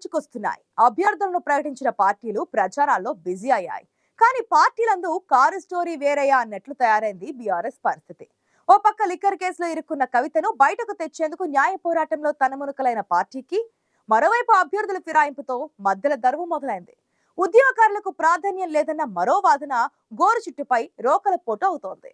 ఓవైపు ముంచుకొస్తున్నాయి అభ్యర్థులను ప్రకటించిన పార్టీలు ప్రచారాల్లో బిజీ అయ్యాయి. కానీ పార్టీలందు కారు స్టోరీ వేరయ్యా అన్నట్లు తయారైంది బీఆర్ఎస్ పరిస్థితి. ఓ పక్క లిక్కర్ కేసులో ఇరుక్కున్న కవితను బయటకు తెచ్చేందుకు న్యాయ పోరాటంలో తనమునుకలైన పార్టీకి మరోవైపు అభ్యర్థుల ఫిరాయింపుతో మధ్యల దరువు మొదలైంది. ఉద్యోగకారులకు ప్రాధాన్యం లేదన్న మరో వాదన గోరు చుట్టుపై రోకల పోటు అవుతోంది.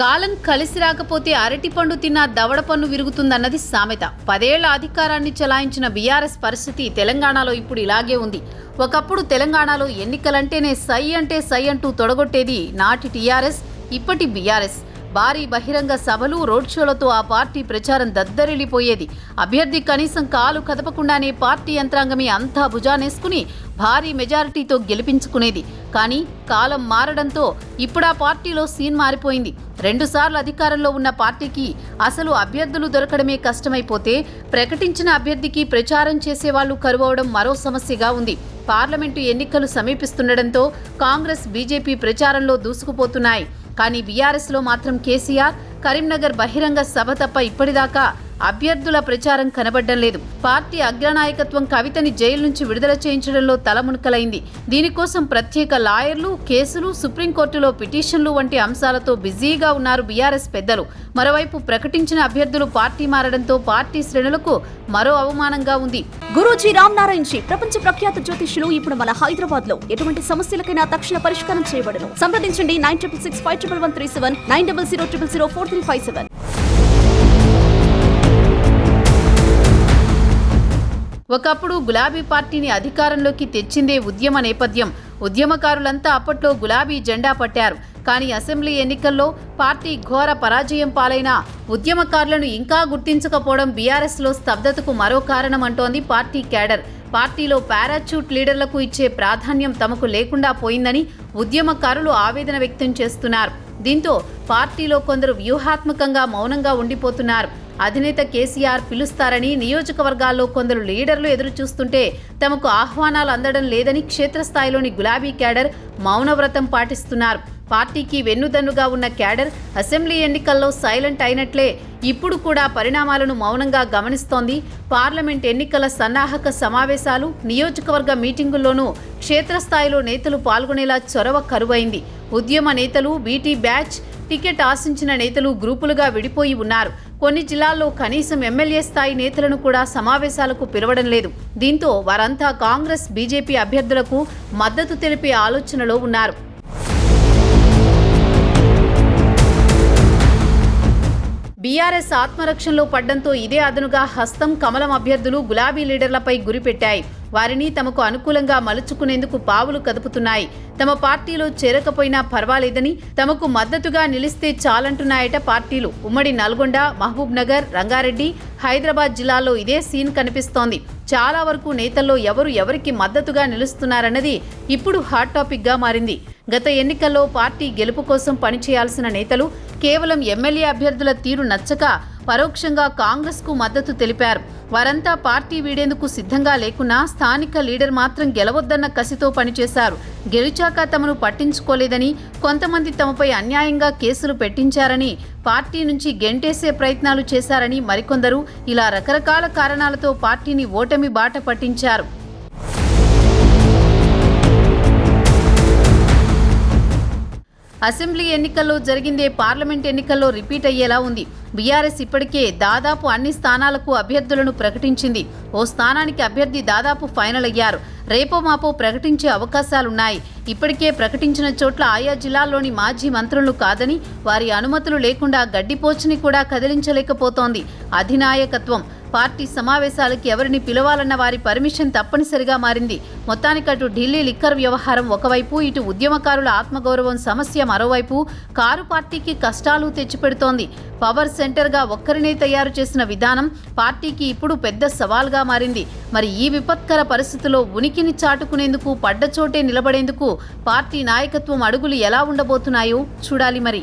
కాలం కలిసి రాకపోతే అరటిపండు తిన్న దవడ పన్ను విరుగుతుందన్నది సామెత. పదేళ్ళ అధికారాన్ని చలాయించిన బీఆర్ఎస్ పరిస్థితి తెలంగాణలో ఇప్పుడు ఇలాగే ఉంది. ఒకప్పుడు తెలంగాణలో ఎన్నికలంటేనే సై అంటే సై అంటూ తొడగొట్టేది నాటి టీఆర్ఎస్ ఇప్పటి బీఆర్ఎస్. భారీ బహిరంగ సభలు రోడ్ షోలతో ఆ పార్టీ ప్రచారం దద్దరిల్లిపోయేది. అభ్యర్థి కనీసం కాలు కదపకుండానే పార్టీ యంత్రాంగమే అంతా భుజానేసుకుని భారీ మెజారిటీతో గెలిపించుకునేది. కానీ కాలం మారడంతో ఇప్పుడు ఆ పార్టీలో సీన్ మారిపోయింది. రెండుసార్లు అధికారంలో ఉన్న పార్టీకి అసలు అభ్యర్థులు దొరకడమే కష్టమైపోతే ప్రకటించిన అభ్యర్థికి ప్రచారం చేసేవాళ్ళు కరువవడం మరో సమస్యగా ఉంది. పార్లమెంటు ఎన్నికలు సమీపిస్తుండటంతో కాంగ్రెస్ బీజేపీ ప్రచారంలో దూసుకుపోతున్నాయి. కానీ బీఆర్ఎస్లో మాత్రం కేసీఆర్ కరీంనగర్ బహిరంగ సభ తప్ప ఇప్పటిదాకా అభ్యర్థుల ప్రచారం కనబడడం లేదు. పార్టీ అగ్రనాయకత్వం కవితని జైలు నుంచి విడుదల చేయించడంలో తలమునకలైంది. దీనికోసం ప్రత్యేక లాయర్లు కేసులు సుప్రీంకోర్టులో పిటిషన్లు వంటి అంశాలతో బిజీగా ఉన్నారు బీఆర్ఎస్ పెద్దలు. మరోవైపు ప్రకటించిన అభ్యర్థులు పార్టీ మారడంతో పార్టీ శ్రేణులకు మరో అవమానంగా ఉంది. గురూజీ రామ్ నారాయణ్ జీ ప్రపంచ ప్రఖ్యాత జ్యోతిష్యులు ఇప్పుడు మన హైదరాబాద్లో ఎటువంటి సమస్యలకైనా తక్షణ పరిష్కారం చేయబడను. సంప్రదించండి nine triple six five triple one three seven nine double zero triple zero four three five seven. ఒకప్పుడు గులాబీ పార్టీని అధికారంలోకి తెచ్చిందే ఉద్యమ నేపథ్యం. ఉద్యమకారులంతా అప్పట్లో గులాబీ జెండా పట్టారు. కానీ అసెంబ్లీ ఎన్నికల్లో పార్టీ ఘోర పరాజయం పాలైన ఉద్యమకారులను ఇంకా గుర్తించకపోవడం బీఆర్ఎస్లో స్తబ్దతకు మరో కారణం అంటోంది పార్టీ క్యాడర్. పార్టీలో పారాచూట్ లీడర్లకు ఇచ్చే ప్రాధాన్యం తమకు లేకుండా పోయిందని ఉద్యమకారులు ఆవేదన వ్యక్తం చేస్తున్నారు. దీంతో పార్టీలో కొందరు వ్యూహాత్మకంగా మౌనంగా ఉండిపోతున్నారు. అధినేత కేసీఆర్ పిలుస్తారని నియోజకవర్గాల్లో కొందరు లీడర్లు ఎదురు చూస్తుంటే తమకు ఆహ్వానాలు అందడం లేదని క్షేత్రస్థాయిలోని గులాబీ క్యాడర్ మౌనవ్రతం పాటిస్తున్నారు. పార్టీకి వెన్నుదన్నుగా ఉన్న క్యాడర్ అసెంబ్లీ ఎన్నికల్లో సైలెంట్ అయినట్లే ఇప్పుడు కూడా పరిణామాలను మౌనంగా గమనిస్తోంది. పార్లమెంట్ ఎన్నికల సన్నాహక సమావేశాలు నియోజకవర్గ మీటింగుల్లోనూ క్షేత్రస్థాయిలో నేతలు పాల్గొనేలా చొరవ కరువైంది. ఉద్యమ నేతలు బీటీ బ్యాచ్ టికెట్ ఆశించిన నేతలు గ్రూపులుగా విడిపోయి ఉన్నారు. కొన్ని జిల్లాల్లో కనీసం ఎమ్మెల్యే స్థాయి నేతలను కూడా సమావేశాలకు పిలవడం లేదు. దీంతో వారంతా కాంగ్రెస్ బీజేపీ అభ్యర్థులకు మద్దతు తెలిపే ఆలోచనలో ఉన్నారు. బీఆర్ఎస్ ఆత్మరక్షణలో పడ్డంతో ఇదే అదనుగా హస్తం కమలం అభ్యర్థులు గులాబీ లీడర్లపై గురిపెట్టాయి. వారిని తమకు అనుకూలంగా మలుచుకునేందుకు పావులు కదుపుతున్నాయి. తమ పార్టీలో చేరకపోయినా పర్వాలేదని తమకు మద్దతుగా నిలిస్తే చాలంటున్నాయట పార్టీలు. ఉమ్మడి నల్గొండ మహబూబ్ నగర్ రంగారెడ్డి హైదరాబాద్ జిల్లాలో ఇదే సీన్ కనిపిస్తోంది. చాలా వరకు నేతల్లో ఎవరు ఎవరికి మద్దతుగా నిలుస్తున్నారన్నది ఇప్పుడు హాట్ టాపిక్గా మారింది. గత ఎన్నికల్లో పార్టీ గెలుపు కోసం పనిచేయాల్సిన నేతలు కేవలం ఎమ్మెల్యే అభ్యర్థుల తీరు నచ్చక పరోక్షంగా కాంగ్రెస్కు మద్దతు తెలిపారు. వారంతా పార్టీ వీడేందుకు సిద్ధంగా లేకున్నా స్థానిక లీడర్ మాత్రం గెలవద్దన్న కసితో పనిచేశారు. గెలిచాక తమను పట్టించుకోలేదని కొంతమంది తమపై అన్యాయంగా కేసులు పెట్టించారని పార్టీ నుంచి గెంటేసే ప్రయత్నాలు చేశారని మరికొందరు ఇలా రకరకాల కారణాలతో పార్టీని ఓటమి బాట పట్టించారు. అసెంబ్లీ ఎన్నికల్లో జరిగిందే పార్లమెంట్ ఎన్నికల్లో రిపీట్ అయ్యేలా ఉంది. బీఆర్ఎస్ ఇప్పటికే దాదాపు అన్ని స్థానాలకు అభ్యర్థులను ప్రకటించింది. ఓ స్థానానికి అభ్యర్థి దాదాపు ఫైనల్ అయ్యారు. రేపో మాపో ప్రకటించే అవకాశాలున్నాయి. ఇప్పటికే ప్రకటించిన చోట్ల ఆయా జిల్లాల్లోని మాజీ మంత్రులు కాదని వారి అనుమతులు లేకుండా గడ్డిపోచుని కూడా కదిలించలేకపోతోంది అధినాయకత్వం. పార్టీ సమావేశాలకి ఎవరిని పిలవాలన్న వారి పర్మిషన్ తప్పనిసరిగా మారింది. మొత్తానికి అటు ఢిల్లీ లిక్కర్ వ్యవహారం ఒకవైపు ఇటు ఉద్యమకారుల ఆత్మగౌరవం సమస్య మరోవైపు కారు పార్టీకి కష్టాలు తెచ్చిపెడుతోంది. పవర్ సెంటర్గా ఒక్కరినే తయారు చేసిన విధానం పార్టీకి ఇప్పుడు పెద్ద సవాల్గా మారింది. మరి ఈ విపత్కర పరిస్థితుల్లో ఉనికిని చాటుకునేందుకు పడ్డచోటే నిలబడేందుకు పార్టీ నాయకత్వం అడుగులు ఎలా ఉండబోతున్నాయో చూడాలి మరి.